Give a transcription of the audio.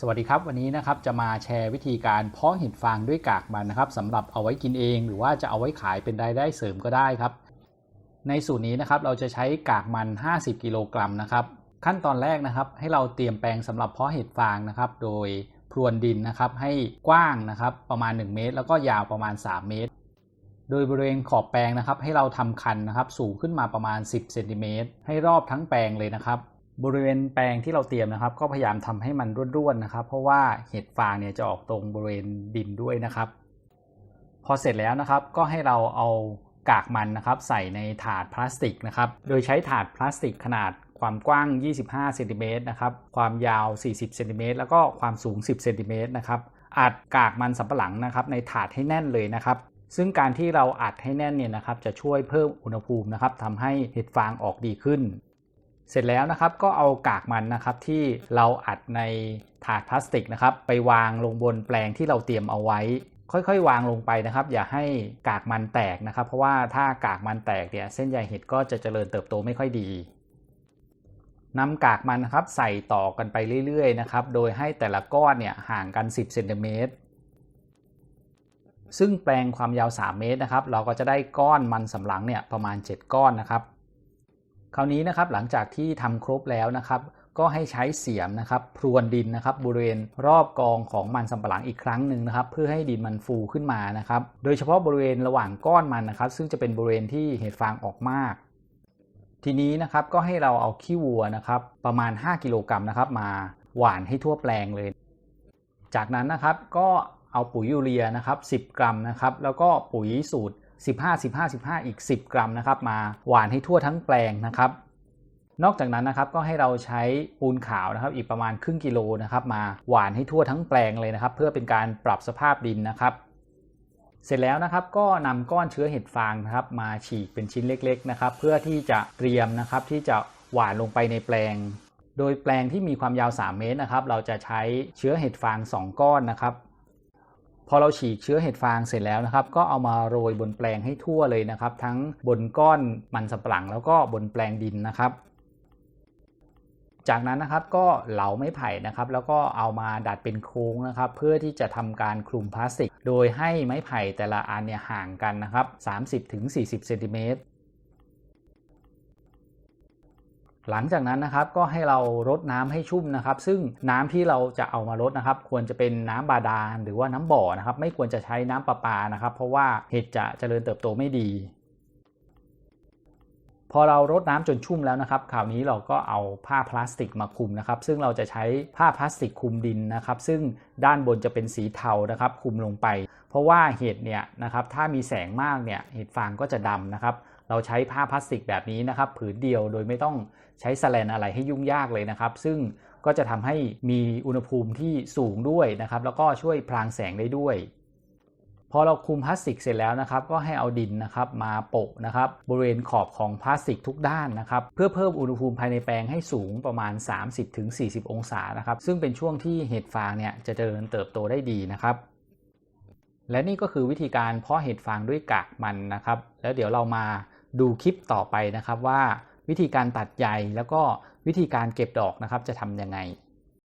สวัสดีครับ วันนี้นะครับจะมาแชร์วิธีการเพาะเห็ดฟางด้วยกากมันนะครับสำหรับเอาไว้กินเอง หรือว่าจะเอาไว้ขายเป็นรายได้เสริมก็ได้ครับ ในสูตรนี้นะครับเราจะใช้กากมัน 50 กิโลกรัมนะครับ ขั้นตอนแรกนะครับ ให้เราเตรียมแปลงสำหรับเพาะเห็ดฟางนะครับ โดยพรวนดินนะครับ ให้กว้างนะครับ ประมาณ 1 เมตร แล้วก็ยาวประมาณ 3 เมตร โดยบริเวณขอบแปลงนะครับ ให้เราทำคันนะครับ สูงขึ้นมาประมาณ 10เซนติเมตรให้รอบทั้งแปลงเลยนะครับ บริเวณแปลงที่เราเตรียมนะครับ ก็พยายามทำให้มันร่วนๆนะครับ เพราะว่าเห็ดฟางเนี่ยจะออกตรงบริเวณดินด้วยนะครับ พอเสร็จแล้วนะครับก็ให้เราเอากากมันนะครับใส่ในถาดพลาสติกนะครับโดยใช้ถาดพลาสติกขนาดความกว้าง 25เซนติเมตรนะครับความยาว 40เซนติเมตรแล้วก็ความสูง 10เซนติเมตรนะครับอัดกากมันสำปะหลังนะครับในถาดให้แน่นเลยนะครับซึ่งการที่เราอัดให้แน่นเนี่ยนะครับจะช่วยเพิ่มอุณหภูมินะครับทำให้เห็ดฟางออกดีขึ้น เสร็จแล้วนะครับก็เอากากมันนะครับที่เราอัดในถาดพลาสติกนะครับไปวางลงบนแปลงที่เราเตรียมเอาไว้ ค่อยๆ วางลงไปนะครับ อย่าให้กากมันแตกนะครับ เพราะว่าถ้ากากมันแตกเนี่ยเส้นใยเห็ดก็จะเจริญเติบโตไม่ค่อยดีนำกากมันนะครับใส่ต่อกันไปเรื่อยๆนะครับโดยให้แต่ละก้อนเนี่ยห่างกัน 10เซนติเมตรซึ่งแปลงความยาว 3 เมตรนะครับ เราก็จะได้ก้อนมันสำหลังเนี่ยประมาณ 7 ก้อนนะครับ คราวนี้นะครับหลังจากที่ทำครบแล้วนะครับ ก็ให้ใช้เสียมนะครับพรวนดินนะครับ บริเวณรอบกองของมันสำปะหลังอีกครั้งหนึ่งนะครับ เพื่อให้ดินมันฟูขึ้นมานะครับ โดยเฉพาะบริเวณระหว่างก้อนมันนะครับ ซึ่งจะเป็นบริเวณที่เห็ดฟางออกมากทีนี้นะครับก็ให้เราเอาขี้วัวนะครับประมาณ 5 กิโลกรัมนะครับมาหว่านให้ทั่วแปลงเลย จากนั้นนะครับก็เอาปุ๋ยยูเรียนะครับ 10 กรัมนะครับแล้วก็ปุ๋ยสูตร 15 15 15 อีก 10 กรัมนะครับมาหวานให้ทั่วทั้งแปลงนะครับนอกจากนั้นนะครับก็ให้เราใช้ปูนขาวนะครับอีกประมาณครึ่งกิโลนะครับมาหวานให้ทั่วทั้งแปลงเลยนะครับ เพื่อเป็นการปรับสภาพดินนะครับ เสร็จแล้วนะครับก็นำก้อนเชื้อเห็ดฟางนะครับ มาฉีกเป็นชิ้นเล็กๆนะครับ เพื่อที่จะเตรียมนะครับที่จะหวานลงไปในแปลง โดยแปลงที่มีความยาว 3 เมตรนะครับ เราจะใช้เชื้อเห็ดฟาง 2 ก้อนนะครับ พอเราฉีกเชื้อเห็ดฟางเสร็จแล้วนะครับ ก็เอามาโรยบนแปลงให้ทั่วเลยนะครับ ทั้งบนก้อนมันสำปะหลังแล้วก็บนแปลงดินนะครับ จากนั้นนะครับก็เหลาไม้ไผ่นะครับ แล้วก็เอามาดัดเป็นโค้งนะครับ เพื่อที่จะทำการคลุมพลาสติก โดยให้ไม้ไผ่แต่ละอันเนี่ยห่างกันนะครับ 30-40เซนติเมตร หลังจากนั้นนะครับก็ให้เรารดน้ำให้ชุ่มนะครับ ซึ่งน้ำที่เราจะเอามารดนะครับ ควรจะเป็นน้ำบาดาลหรือว่าน้ำบ่อนะครับ ไม่ควรจะใช้น้ำประปานะครับ เพราะว่าเห็ดจะเจริญเติบโตไม่ดี พอเรารดน้ำจนชุ่มแล้วนะครับคราวนี้เราก็เอาผ้าพลาสติกมาคลุมนะครับ ซึ่งเราจะใช้ผ้าพลาสติกคลุมดินนะครับ ซึ่งด้านบนจะเป็นสีเทานะครับคลุมลงไป เพราะว่าเห็ดเนี่ยนะครับถ้ามีแสงมากเนี่ยเห็ดฟางก็จะดำนะครับ เราใช้ผ้าพลาสติกแบบนี้นะครับผืนเดียวโดยไม่ต้องใช้แสแลนอะไรให้ยุ่งยากเลยนะครับ ซึ่งก็จะทำให้มีอุณหภูมิที่สูงด้วยนะครับ แล้วก็ช่วยพรางแสงได้ด้วย พอเราคุมพลาสติกเสร็จแล้วนะครับ ก็ให้เอาดินนะครับมาโปะนะครับ บริเวณขอบของพลาสติกทุกด้านนะครับ เพื่อเพิ่มอุณหภูมิภายในแปลงให้สูงประมาณ 30-40 องศานะครับ ซึ่งเป็นช่วงที่เห็ดฟางเนี่ยจะเจริญเติบโตได้ดีนะครับและนี่ก็คือวิธีการเพาะเห็ดฟางด้วยกากมันนะครับ แล้วเดี๋ยวเรามา ดูคลิปต่อไปนะครับว่าวิธีการตัดใยแล้วก็วิธีการเก็บดอกนะครับจะทำยังไง